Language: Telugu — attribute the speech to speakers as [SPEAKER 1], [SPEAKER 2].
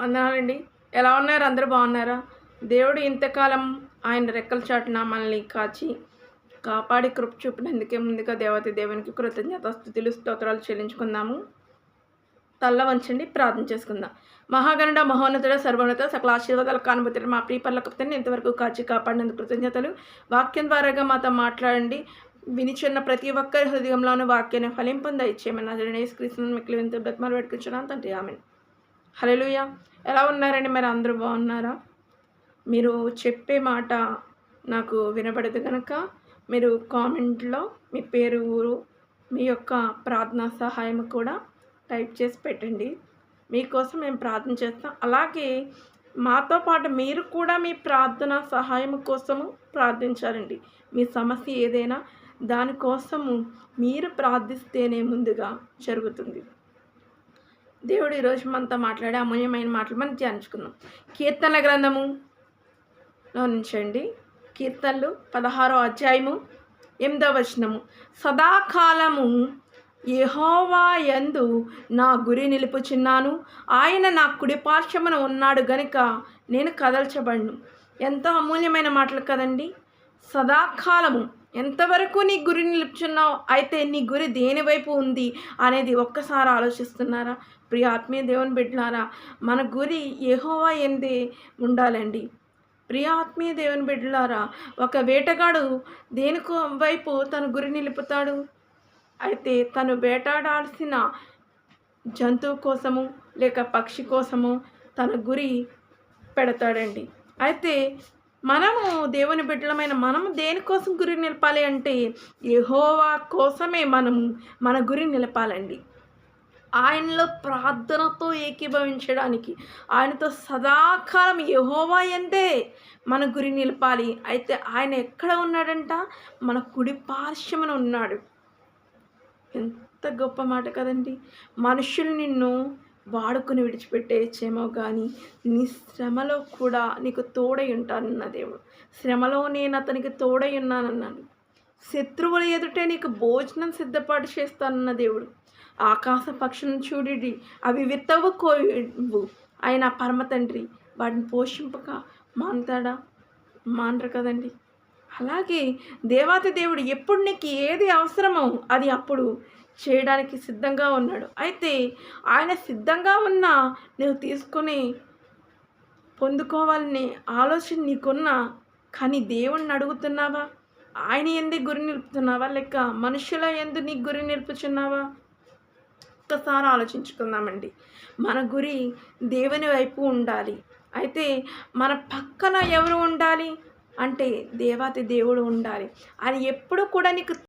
[SPEAKER 1] వందనాలండి. ఎలా ఉన్నారు? అందరూ బాగున్నారా? దేవుడు ఇంతకాలం ఆయన రెక్కల చాటున మనల్ని కాచి కాపాడి కృప చూపినందుకే ముందుగా దేవతి దేవునికి కృతజ్ఞత స్థుతులు స్తోత్రాలు చెల్లించుకుందాము. తల్ల వంచండి ప్రార్థన చేసుకుందాం. మహాగణుడ మహోన్నతుడ సర్వోన్నత సకల ఆశీర్వాదాలు కానుబతులు మా ప్రియపర్లకప్తని ఇంతవరకు కాచి కాపాడినందుకు కృతజ్ఞతలు. వాక్యం ద్వారాగా మాతో మాట్లాడండి. వినిచున్న ప్రతి ఒక్కరి హృదయంలోనూ వాక్యాన్ని ఫలింపొంద ఇచ్చేయమని అదే కృష్ణ మిక్కిలి వింత బ్రతమాలు పెట్టుకుంటున్నాను తండ్రి ఆమెను. హలోయ ఎలా ఉన్నారండి మరి అందరూ బాగున్నారా? మీరు చెప్పే మాట నాకు వినపడదు కనుక మీరు కామెంట్లో మీ పేరు ఊరు మీ యొక్క ప్రార్థనా సహాయం కూడా టైప్ చేసి పెట్టండి. మీకోసం మేము ప్రార్థన చేస్తాం. అలాగే మాతో పాటు మీరు కూడా మీ ప్రార్థన సహాయం కోసము ప్రార్థించాలండి. మీ సమస్య ఏదైనా దానికోసము మీరు ప్రార్థిస్తేనే ముందుగా జరుగుతుంది. దేవుడు ఈరోజు మనతో మాట్లాడే అమూల్యమైన మాటలు మనం ధ్యానించుకుందాం. కీర్తన గ్రంథము. నుంచండి కీర్తనలు పదహారో అధ్యాయము ఎనిమిదో వచనము. సదాకాలము యహోవా యందు నా గురి నిలుపుచున్నాను. ఆయన నా కుడిపార్శ్వమున ఉన్నాడు గనుక నేను కదల్చబడ్ను. ఎంతో అమూల్యమైన మాటలు కదండి. సదాకాలము ఎంతవరకు నీ గురి నిలుపుచున్నావు అయితే నీ గురి దేని వైపు ఉంది? అనేది ఒక్కసారి ఆలోచిస్తున్నారా? ప్రియ ఆత్మీయ దేవుని బిడ్డలారా మన గురి ఏహోవా ఎందే ఉండాలండి. ప్రియ ఆత్మీయ దేవుని బిడ్డలారా ఒక వేటగాడు దేనికో వైపు తన గురి నిలుపుతాడు? అయితే తను వేటాడాల్సిన జంతువు కోసము లేక పక్షి కోసము తన గురి పెడతాడండి. అయితే మనము దేవుని బిడ్డలమైన మనము దేనికోసం గురి నిలపాలి అంటే యహోవా కోసమే మనము మన గురి నిలపాలండి. ఆయనలో ప్రార్థనతో ఏకీభవించడానికి ఆయనతో సదాకాలం యహోవా ఎందే మన గురి నిలపాలి. అయితే ఆయన ఎక్కడ ఉన్నాడంట? మన కుడి పార్శ్వమున ఉన్నాడు. ఎంత గొప్ప మాట కదండి. మనుషులు నిన్ను వాడుకుని విడిచిపెట్టేచ్చేమో కానీ నీ శ్రమలో కూడా నీకు తోడై ఉంటానన్న దేవుడు. శ్రమలో నేను అతనికి తోడై ఉన్నానన్నాను శత్రువుల ఎదుటే నీకు భోజనం సిద్ధపాటు చేస్తానన్న దేవుడు. ఆకాశ పక్షులను చూడిడి అవి విత్తవు కోవు ఆయన పరమ తండ్రి. వాటిని పోషింపక మానుతాడా? మానరు కదండి. అలాగే దేవాతి దేవుడు ఎప్పుడు నీకు ఏది అవసరమో అది అప్పుడు చేయడానికి సిద్ధంగా ఉన్నాడు. అయితే ఆయన సిద్ధంగా ఉన్నా నువ్వు తీసుకొని పొందుకోవాలని ఆలోచన నీకున్నా కానీ దేవుణ్ణి అడుగుతున్నావా? ఆయన ఎందుకు గురి నిలుపుతున్నావా? లేక మనుషుల ఎందు నీకు గురి నిలుపుచున్నావా? ఒక్కసారి ఆలోచించుకుందామండి. మన గురి దేవుని వైపు ఉండాలి. అయితే మన పక్కన ఎవరు ఉండాలి? అంటే దేవాతి దేవుడు ఉండాలి. అది ఎప్పుడు కూడా నీకు